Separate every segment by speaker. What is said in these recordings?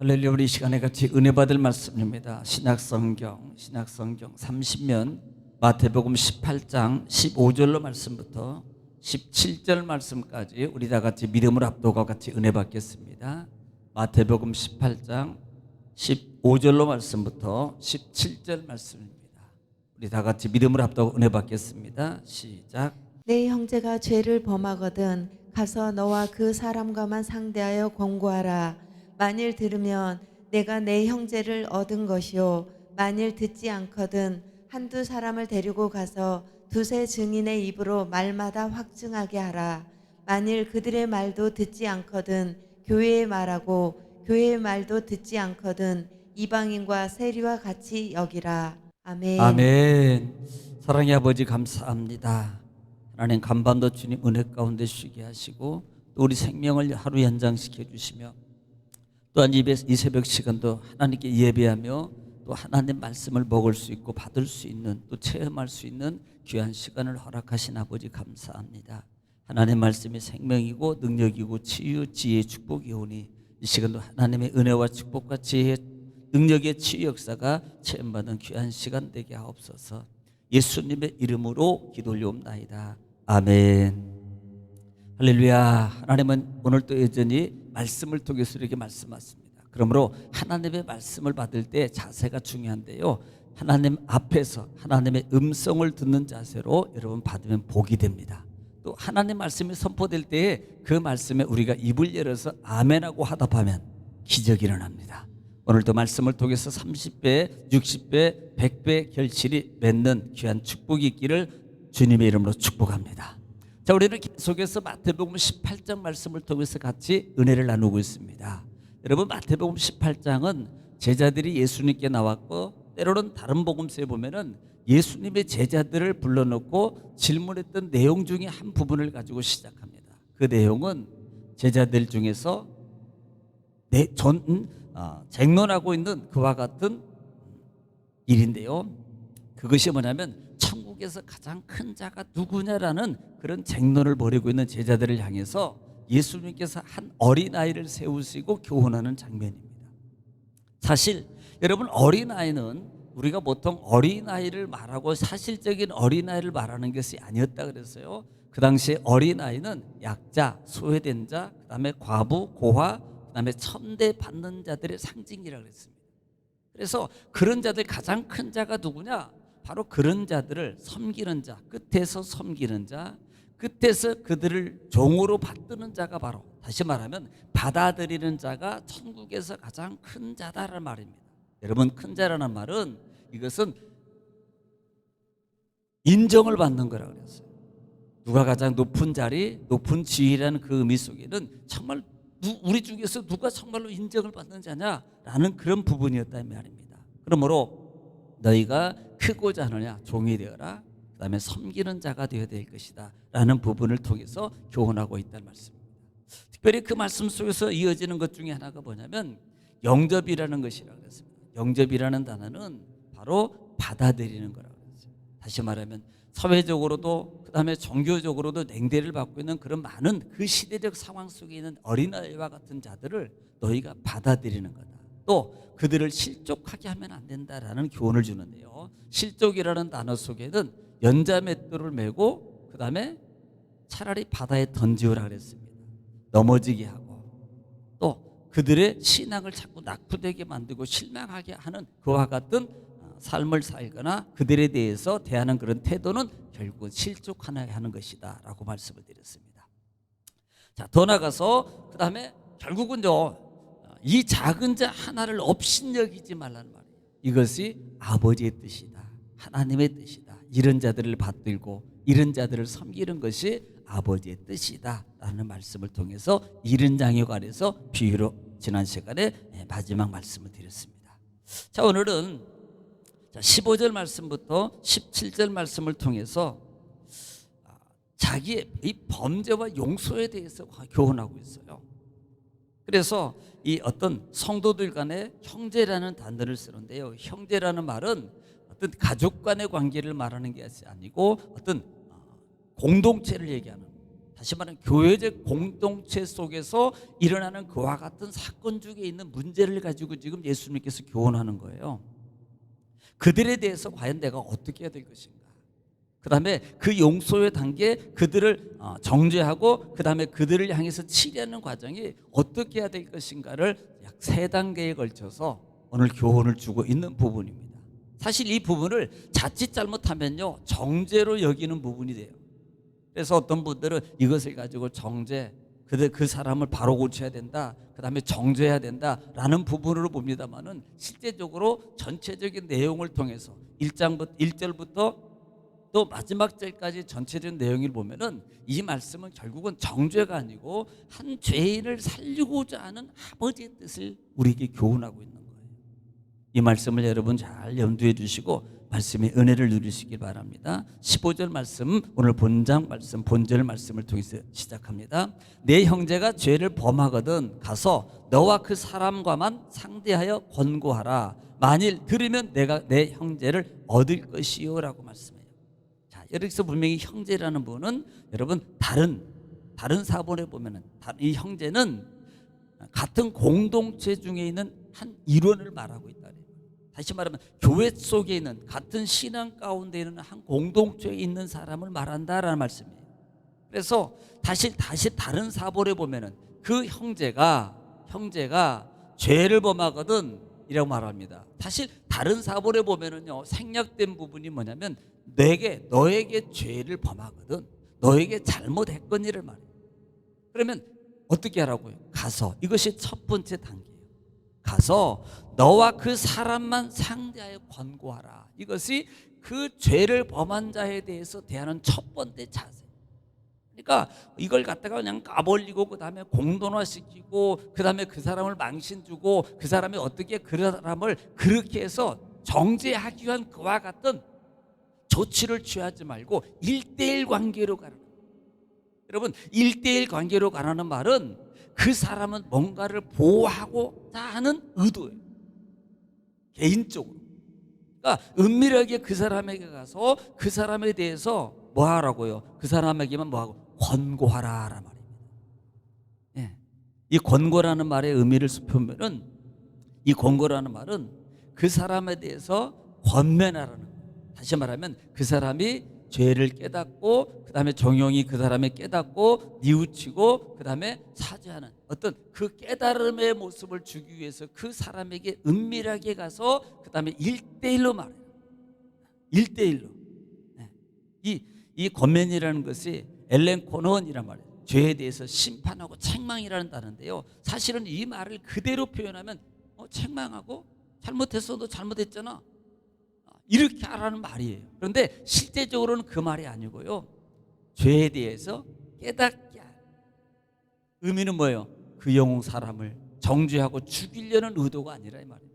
Speaker 1: 할렐루야 우리 이 시간에 같이 은혜 받을 말씀입니다. 신약성경 신약성경 30면 마태복음 18장 15절로 말씀부터 17절 말씀까지 우리 다 같이 믿음을 압도가 같이 은혜 받겠습니다. 마태복음 18장 15절로 말씀부터 17절 말씀입니다. 우리 다 같이 믿음을 압도가 은혜 받겠습니다. 시작.
Speaker 2: 내 형제가 죄를 범하거든 가서 너와 그 사람과만 상대하여 권고하라. 만일 들으면 내가 내 형제를 얻은 것이요. 만일 듣지 않거든 한두 사람을 데리고 가서 두세 증인의 입으로 말마다 확증하게 하라. 만일 그들의 말도 듣지 않거든 교회의 말하고 교회의 말도 듣지 않거든 이방인과 세리와 같이 여기라. 아멘.
Speaker 1: 아멘. 사랑의 아버지 감사합니다. 하나님 간밤도 주님 은혜 가운데 쉬게 하시고 또 우리 생명을 하루 연장시켜 주시며 또한 이 새벽 시간도 하나님께 예배하며 또 하나님 말씀을 먹을 수 있고 받을 수 있는 또 체험할 수 있는 귀한 시간을 허락하신 아버지 감사합니다. 하나님 말씀이 생명이고 능력이고 치유 지혜 축복이 오니 이 시간도 하나님의 은혜와 축복과 지혜 능력의 치유 역사가 체험받는 귀한 시간 되게 하옵소서. 예수님의 이름으로 기도 올려옵나이다. 아멘. 할렐루야. 하나님은 오늘 또 여전히 말씀을 통해서 이렇게 말씀하십니다. 그러므로 하나님의 말씀을 받을 때 자세가 중요한데요. 하나님 앞에서 하나님의 음성을 듣는 자세로 여러분 받으면 복이 됩니다. 또 하나님 말씀이 선포될 때에 그 말씀에 우리가 입을 열어서 아멘하고 하답하면 기적이 일어납니다. 오늘도 말씀을 통해서 30배, 60배, 100배 결실이 맺는 귀한 축복이 있기를 주님의 이름으로 축복합니다. 자, 우리는 계속해서 마태복음 18장 말씀을 통해서 같이 은혜를 나누고 있습니다. 여러분 마태복음 18장은 제자들이 예수님께 나왔고 때로는 다른 복음서에 보면은 예수님의 제자들을 불러놓고 질문했던 내용 중에 한 부분을 가지고 시작합니다. 그 내용은 제자들 중에서 내, 전, 음, 아, 쟁론하고 있는 그와 같은 일인데요. 그것이 뭐냐면 천국 에서 가장 큰 자가 누구냐라는 그런 쟁론을 벌이고 있는 제자들을 향해서 예수님께서 한 어린아이를 세우시고 교훈하는 장면입니다. 사실 여러분 어린아이는 우리가 보통 어린아이를 말하고 사실적인 어린아이를 말하는 것이 아니었다 그랬어요. 그 당시에 어린아이는 약자, 소외된 자, 그다음에 과부, 고아, 그다음에 천대 받는 자들의 상징이라고 그랬습니다. 그래서 그런 자들 가장 큰 자가 누구냐? 바로 그런 자들을 섬기는 자, 끝에서 섬기는 자, 끝에서 그들을 종으로 받드는 자가 바로 다시 말하면 받아들이는 자가 천국에서 가장 큰 자다라는 말입니다. 여러분 큰 자라는 말은 이것은 인정을 받는 거라고 그랬어요. 누가 가장 높은 자리, 높은 지위라는 그 의미 속에는 정말 누- 우리 중에서 누가 정말로 인정을 받는 자냐라는 그런 부분이었다는 말입니다. 그러므로 너희가 크고자 하느냐 종이 되어라. 그다음에 섬기는 자가 되어야 될 것이다라는 부분을 통해서 교훈하고 있다는 말씀입니다. 특별히 그 말씀 속에서 이어지는 것 중에 하나가 뭐냐면 영접이라는 것이라고 했습니다. 영접이라는 단어는 바로 받아들이는 거라고 했어요. 다시 말하면 사회적으로도 그다음에 종교적으로도 냉대를 받고 있는 그런 많은 그 시대적 상황 속에 있는 어린아이와 같은 자들을 너희가 받아들이는 거다. 또 그들을 실족하게 하면 안 된다라는 교훈을 주는데요. 실족이라는 단어 속에는 연자맷돌을 메고 그 다음에 차라리 바다에 던지오라 그랬습니다. 넘어지게 하고 또 그들의 신앙을 자꾸 낙후되게 만들고 실망하게 하는 그와 같은 어, 삶을 살거나 그들에 대해서 대하는 그런 태도는 결국은 실족하게 하는 것이다 라고 말씀을 드렸습니다. 자, 더 나가서 그 다음에 결국은요. 이 작은 자 하나를 업신여기지 말라는 말이에요. 이것이 아버지의 뜻이다. 하나님의 뜻이다. 이런 자들을 받들고 이런 자들을 섬기는 것이 아버지의 뜻이다 라는 말씀을 통해서 이른 장에 관해서 비유로 지난 시간에 예, 마지막 말씀을 드렸습니다. 자, 오늘은 자, 15절 말씀부터 17절 말씀을 통해서 아, 자기의 이 범죄와 용서에 대해서 교훈하고 있어요. 그래서 이 어떤 성도들 간의 형제라는 단어를 쓰는데요. 형제라는 말은 어떤 가족 간의 관계를 말하는 것이 아니고 어떤 어, 공동체를 얘기하는 다시 말하면 교회적 공동체 속에서 일어나는 그와 같은 사건 중에 있는 문제를 가지고 지금 예수님께서 교훈하는 거예요. 그들에 대해서 과연 내가 어떻게 해야 될 것인가? 그 다음에 그 용서의 단계 그들을 어, 정죄하고 그 다음에 그들을 향해서 치료하는 과정이 어떻게 해야 될 것인가를 약 세 단계에 걸쳐서 오늘 교훈을 주고 있는 부분입니다. 사실 이 부분을 자칫 잘못하면요 정죄로 여기는 부분이 돼요. 그래서 어떤 분들은 이것을 가지고 정죄, 그, 그 사람을 바로 고쳐야 된다. 그 다음에 정죄해야 된다라는 부분으로 봅니다만은 실제적으로 전체적인 내용을 통해서 1장부터 1절부터 또 마지막 절까지 전체적인 내용을 보면은 이 말씀은 결국은 정죄가 아니고 한 죄인을 살리고자 하는 아버지의 뜻을 우리에게 교훈하고 있는 거예요. 이 말씀을 여러분 잘 염두에 두시고 말씀의 은혜를 누리시길 바랍니다. 15절 말씀 오늘 본장 말씀 본절 말씀을 통해서 시작합니다. 내 형제가 죄를 범하거든 가서 너와 그 사람과만 상대하여 권고하라. 만일 들으면 내가 내 형제를 얻을 것이요라고. 자, 여기서 분명히 형제라는 분은 여러분 다른 다른 사본에 보면은 다- 이 형제는 같은 공동체 중에 있는 한 일원을 말하고 있다. 다시 말하면 교회 속에 있는 같은 신앙 가운데 있는 한 공동체에 있는 사람을 말한다라는 말씀이에요. 그래서 다시 다시 다른 사본에 보면은 그 형제가 형제가 죄를 범하거든 이라고 말합니다. 사실 다른 사본에 보면은요 생략된 부분이 뭐냐면 내게 너에게 죄를 범하거든 너에게 잘못했거니를 말해요. 그러면 어떻게 하라고요? 가서 이것이 첫 번째 단계예요. 가서 너와 그 사람만 상대하여 권고하라. 이것이 그 죄를 범한 자에 대해서 대하는 첫 번째 자세. 그러니까 이걸 갖다가 그냥 까벌리고 그 다음에 공론화시키고 그 다음에 그 사람을 망신 주고 그 사람이 어떻게 그 사람을 그렇게 해서 정죄하기 위한 그와 같은 조치를 취하지 말고 일대일 관계로 가라. 여러분 일대일 관계로 가라는 말은 그 사람은 뭔가를 보호하고자 하는 의도예요. 개인적으로. 그러니까 은밀하게 그 사람에게 가서 그 사람에 대해서 뭐 하라고요? 그 사람에게만 뭐 하고 권고하라라는 말입니다. 예. 이 권고라는 말의 의미를 살펴보면은 이 권고라는 말은 그 사람에 대해서 권면하라는. 다시 말하면 그 사람이 죄를 깨닫고 그 다음에 정용이 그 사람을 깨닫고 뉘우치고 그 다음에 사죄하는 어떤 그 깨달음의 모습을 주기 위해서 그 사람에게 은밀하게 가서 그 다음에 일대일로 말해요. 일대일로 네. 이, 이 권면이라는 것이 엘렌 코넌이란 말이에요. 죄에 대해서 심판하고 책망이라는 단어인데요. 사실은 이 말을 그대로 표현하면 어, 책망하고 잘못했어도 잘못했잖아. 이렇게 하라는 말이에요. 그런데 실제적으로는 그 말이 아니고요. 죄에 대해서 깨닫게 의미는 뭐예요? 그 영웅 사람을 정죄하고 죽이려는 의도가 아니라 이 말이에요.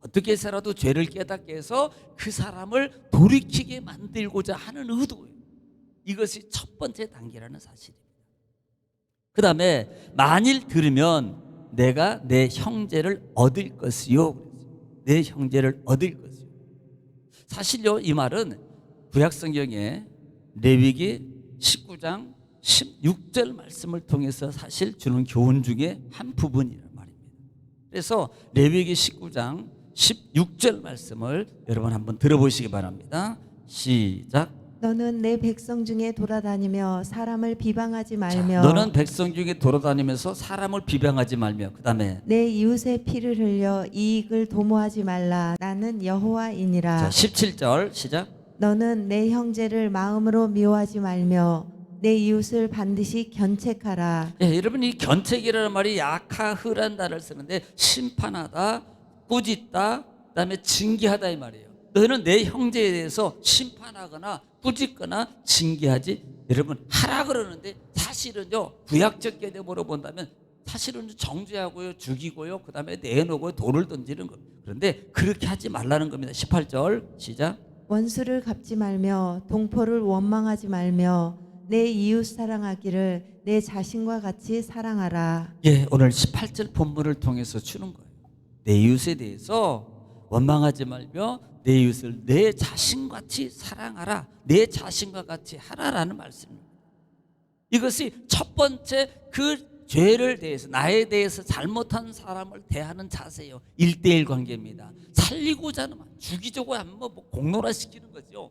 Speaker 1: 어떻게 해서라도 죄를 깨닫게 해서 그 사람을 돌이키게 만들고자 하는 의도예요. 이것이 첫 번째 단계라는 사실입니다. 그 다음에 만일 들으면 내가 내 형제를 얻을 것이요. 내 형제를 얻을 것이요. 사실요 이 말은 구약 성경에 레위기 19장 16절 말씀을 통해서 사실 주는 교훈 중에 한 부분이란 말입니다. 그래서 레위기 19장 16절 말씀을 여러분 한번 들어보시기 바랍니다. 시작.
Speaker 2: 너는 내 백성 중에 돌아다니며 사람을 비방하지
Speaker 1: 자,
Speaker 2: 말며
Speaker 1: 너는 백성 중에 돌아다니면서 사람을 비방하지 말며 그다음에
Speaker 2: 내 이웃의 피를 흘려 이익을 도모하지 말라 나는
Speaker 1: 자,
Speaker 2: 여호와이니라
Speaker 1: 17절 시작.
Speaker 2: 너는 내 형제를 마음으로 미워하지 말며 내 이웃을 반드시 견책하라
Speaker 1: 예, 여러분 이 견책이라는 말이 약하흐란 단어를 쓰는데 심판하다, 꾸짖다, 그다음에 징계하다 이 말이에요. 너는 내 형제에 대해서 심판하거나 꾸짖거나 징계하지. 여러분 하라 그러는데 사실은요 구약적 개념으로 본다면 사실은 정죄하고요 죽이고요 그 다음에 내놓고 돌을 던지는 거 그런데 그렇게 하지 말라는 겁니다. 18절 시작.
Speaker 2: 원수를 갚지 말며 동포를 원망하지 말며 내 이웃 사랑하기를 내 자신과 같이 사랑하라.
Speaker 1: 예 오늘 18절 본문을 통해서 주는 거예요. 내 이웃에 대해서 원망하지 말며 내 이웃을 내 자신같이 사랑하라 내 자신과 같이 하라라는 말씀입니다 이것이 첫 번째 그 죄를 대해서 나에 대해서 잘못한 사람을 대하는 자세예요. 일대일 관계입니다. 살리고자 하는 죽이자고 하면 뭐 공론화 시키는 거죠.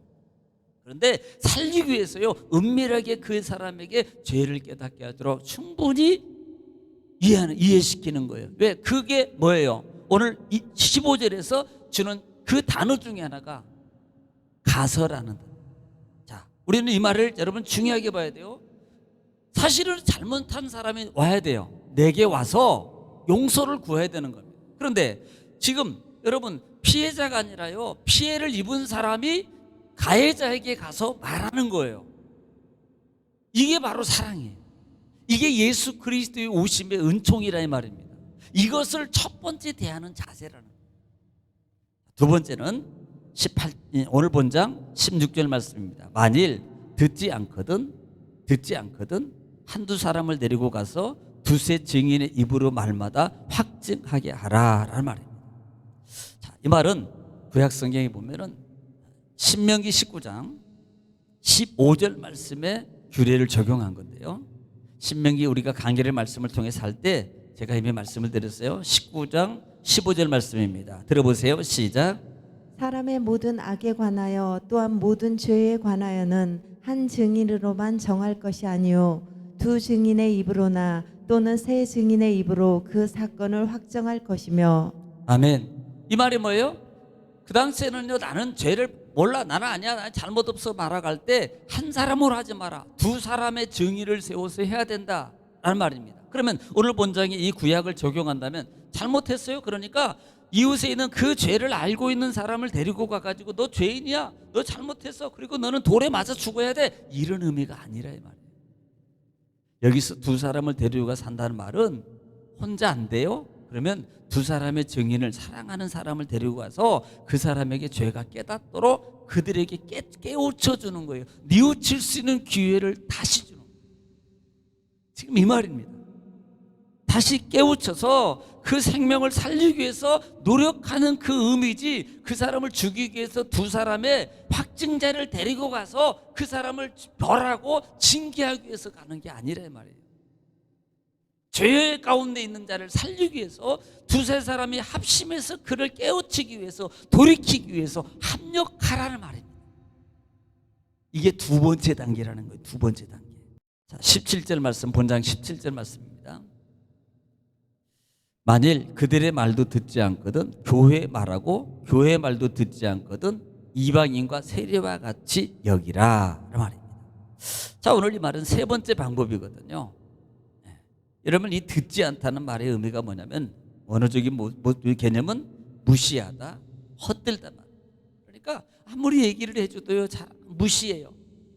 Speaker 1: 그런데 살리기 위해서요. 은밀하게 그 사람에게 죄를 깨닫게 하도록 충분히 이해하는 이해시키는 거예요. 왜? 그게 뭐예요? 오늘 15절에서 주는 그 단어 중에 하나가 가서라는. 자, 우리는 이 말을 여러분 중요하게 봐야 돼요. 사실은 잘못한 사람이 와야 돼요. 내게 와서 용서를 구해야 되는 겁니다. 그런데 지금 여러분 피해자가 아니라요. 피해를 입은 사람이 가해자에게 가서 말하는 거예요. 이게 바로 사랑이에요. 이게 예수 그리스도의 오심의 은총이라 이 말입니다. 이것을 첫 번째 대하는 자세라는. 두 번째는 18 오늘 본장 16절 말씀입니다. 만일 듣지 않거든 듣지 않거든 한두 사람을 데리고 가서 두세 증인의 입으로 말마다 확증하게 하라라는 말입니다. 자, 이 말은 구약 성경에 보면은 신명기 19장 15절 말씀에 규례를 적용한 건데요. 신명기 우리가 강계의 말씀을 통해 살 때 제가 이미 말씀을 드렸어요. 19장 15절 말씀입니다. 들어보세요. 시작.
Speaker 2: 사람의 모든 악에 관하여 또한 모든 죄에 관하여는 한 증인으로만 정할 것이 아니요 두 증인의 입으로나 또는 세 증인의 입으로 그 사건을 확정할 것이며
Speaker 1: 아멘. 이 말이 뭐예요? 그 당시에는요 나는 죄를 몰라 나는 아니야 나는 잘못 없어 말아갈 때 한 사람으로 하지 마라 두 사람의 증인을 세워서 해야 된다 라는 말입니다. 그러면 오늘 본장이 이 구약을 적용한다면 잘못했어요. 그러니까 이웃에 있는 그 죄를 알고 있는 사람을 데리고 가가지고 너 죄인이야 너 잘못했어 그리고 너는 돌에 맞아 죽어야 돼 이런 의미가 아니라 이 말이에요. 여기서 두 사람을 데리고 가 산다는 말은 혼자 안 돼요? 그러면 두 사람의 증인을 사랑하는 사람을 데리고 가서 그 사람에게 죄가 깨닫도록 그들에게 깨, 깨우쳐 주는 거예요. 뉘우칠 수 있는 기회를 다시 주는 거예요. 지금 이 말입니다. 다시 깨우쳐서 그 생명을 살리기 위해서 노력하는 그 의미지 그 사람을 죽이기 위해서 두 사람의 확증자를 데리고 가서 그 사람을 벌하고 징계하기 위해서 가는 게 아니라 이 말이에요. 죄 가운데 있는 자를 살리기 위해서 두세 사람이 합심해서 그를 깨우치기 위해서 돌이키기 위해서 합력하라는 말입니다. 이게 두 번째 단계라는 거예요. 두 번째 단계. 자, 17절 말씀 본장 17절 말씀입니다. 만일 그들의 말도 듣지 않거든 교회 말하고 교회 말도 듣지 않거든 이방인과 세례와 같이 여기라 말입니다. 자 오늘 이 말은 세 번째 방법이거든요. 예. 여러분 이 듣지 않다는 말의 의미가 뭐냐면 언어적인 뭐, 뭐, 개념은 무시하다, 헛들다 말. 그러니까 아무리 얘기를 해줘도요 잘 무시해요.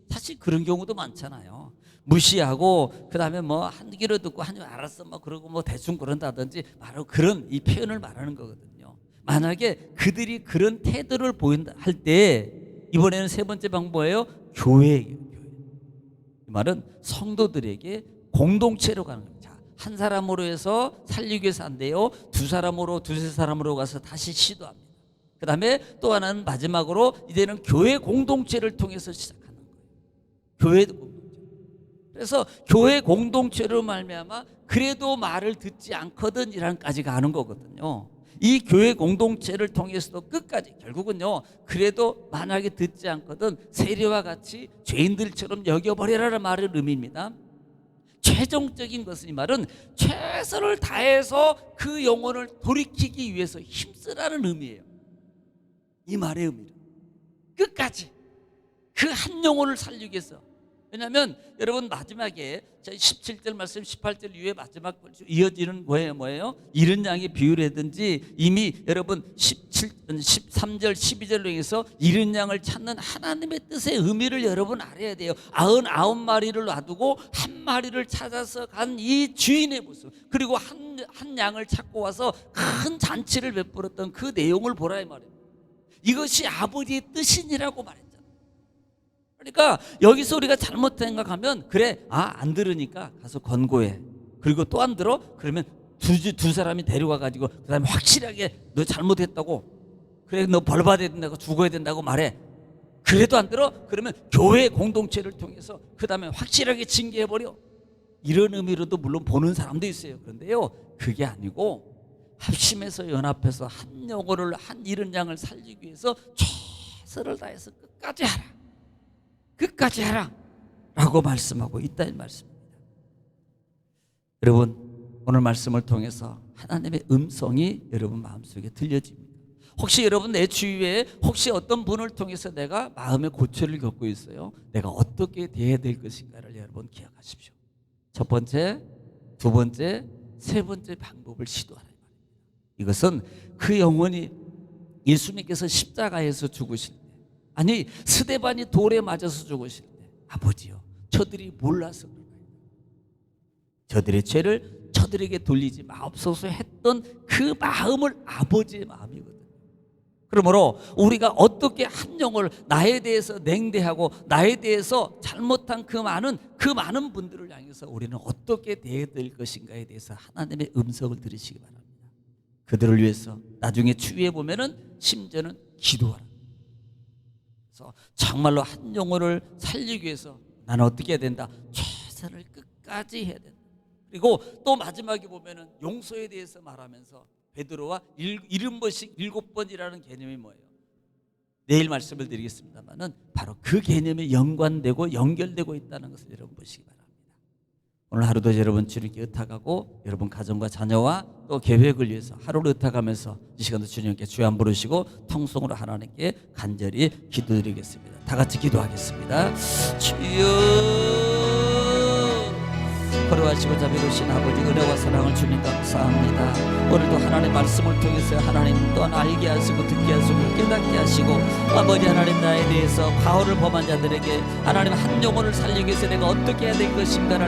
Speaker 1: 사실 그런 경우도 많잖아요. 무시하고 그다음에 뭐 한 귀로 듣고 한귀 알았어 뭐 그러고 뭐 대충 그런다든지 바로 그런 이 표현을 말하는 거거든요. 만약에 그들이 그런 태도를 보인다 할 때 이번에는 세 번째 방법이에요. 교회예요. 교회. 이 말은 성도들에게 공동체로 가는 겁니다. 자, 한 사람으로 해서 살리기 위해서 안 돼요. 두 사람으로 두세 사람으로 가서 다시 시도합니다. 그 다음에 또 하나는 마지막으로 이제는 교회 공동체를 통해서 시작하는 거예요. 교회. 그래서 교회 공동체로 말미암아 그래도 말을 듣지 않거든이란까지 가는 거거든요. 이 교회 공동체를 통해서도 끝까지 결국은요. 그래도 만약에 듣지 않거든 세리와 같이 죄인들처럼 여겨버리라는 말의 의미입니다. 최종적인 것은 이 말은 최선을 다해서 그 영혼을 돌이키기 위해서 힘쓰라는 의미예요. 이 말의 의미는 끝까지 그 한 영혼을 살리기 위해서 왜냐하면 여러분 마지막에 17절 말씀 18절 이후에 마지막 이어지는 뭐예요 뭐예요? 이른 양의 비유라든지 이미 여러분 17, 13절 12절로 해서 이른 양을 찾는 하나님의 뜻의 의미를 여러분 알아야 돼요. 아흔 아홉 마리를 놔두고 한 마리를 찾아서 간 이 주인의 모습 그리고 한, 한 양을 찾고 와서 큰 잔치를 베풀었던 그 내용을 보라 이 말이에요. 이것이 아버지의 뜻이니라고 말했잖아요 그러니까 여기서 우리가 잘못 생각하면 그래 아 안 들으니까 가서 권고해 그리고 또 안 들어 그러면 두, 두 사람이 데려가 가지고 그다음에 확실하게 너 잘못했다고 그래 너 벌 받아야 된다고 죽어야 된다고 말해 그래도 안 들어? 그러면 교회 공동체를 통해서 그 다음에 확실하게 징계해 버려. 이런 의미로도 물론 보는 사람도 있어요. 그런데요, 그게 아니고 합심해서 연합해서 한 영혼을 한 이른 양을 살리기 위해서 최선을 다해서 끝까지 하라. 끝까지 하라. 라고 말씀하고 있다 이 말씀입니다. 여러분 오늘 말씀을 통해서 하나님의 음성이 여러분 마음속에 들려집니다. 혹시 여러분 내 주위에 혹시 어떤 분을 통해서 내가 마음의 고초를 겪고 있어요. 내가 어떻게 대해야 될 것인가를 여러분 기억하십시오. 첫 번째, 두 번째, 세 번째 방법을 시도하라. 이것은 그 영혼이 예수님께서 십자가에서 죽으실 때 아니 스데반이 돌에 맞아서 죽으실 때 아버지요 저들이 몰라서. 저들의 죄를 저들에게 돌리지 마옵소서 했던 그 마음을 아버지의 마음이거든요. 그러므로 우리가 어떻게 한 영을 나에 대해서 냉대하고 나에 대해서 잘못한 그 많은 그 많은 분들을 향해서 우리는 어떻게 대해야 될 것인가에 대해서 하나님의 음성을 들으시기 바랍니다. 그들을 위해서 나중에 추위에 보면은 심지어는 기도하라. 그래서 정말로 한 영혼을 살리기 위해서 나는 어떻게 해야 된다? 최선을 끝까지 해야 된다. 그리고 또 마지막에 보면은 용서에 대해서 말하면서 베드로와 일, 일흔 번씩 일곱 번이라는 개념이 뭐예요? 내일 말씀을 드리겠습니다만은 바로 그 개념에 연관되고 연결되고 있다는 것을 여러분 보시기 바랍니다. 오늘 하루도 여러분 주님께 의탁하고 여러분 가정과 자녀와 또 계획을 위해서 하루를 의탁하면서 이 시간도 주님께 한 부르시고 통성으로 하나님께 간절히 기도드리겠습니다. 다 같이 기도하겠습니다. 주여 거룩하시고 자비로우신 아버지 은혜와 사랑을 주님 감사합니다. 오늘도 하나님 말씀을 통해서 하나님 또한 알게 하시고 듣게 하시고 깨닫게 하시고 아버지 하나님 나에 대해서 과오를 범한 자들에게 하나님 한 영혼을 살리기 위해서 내가 어떻게 해야 될 것인가를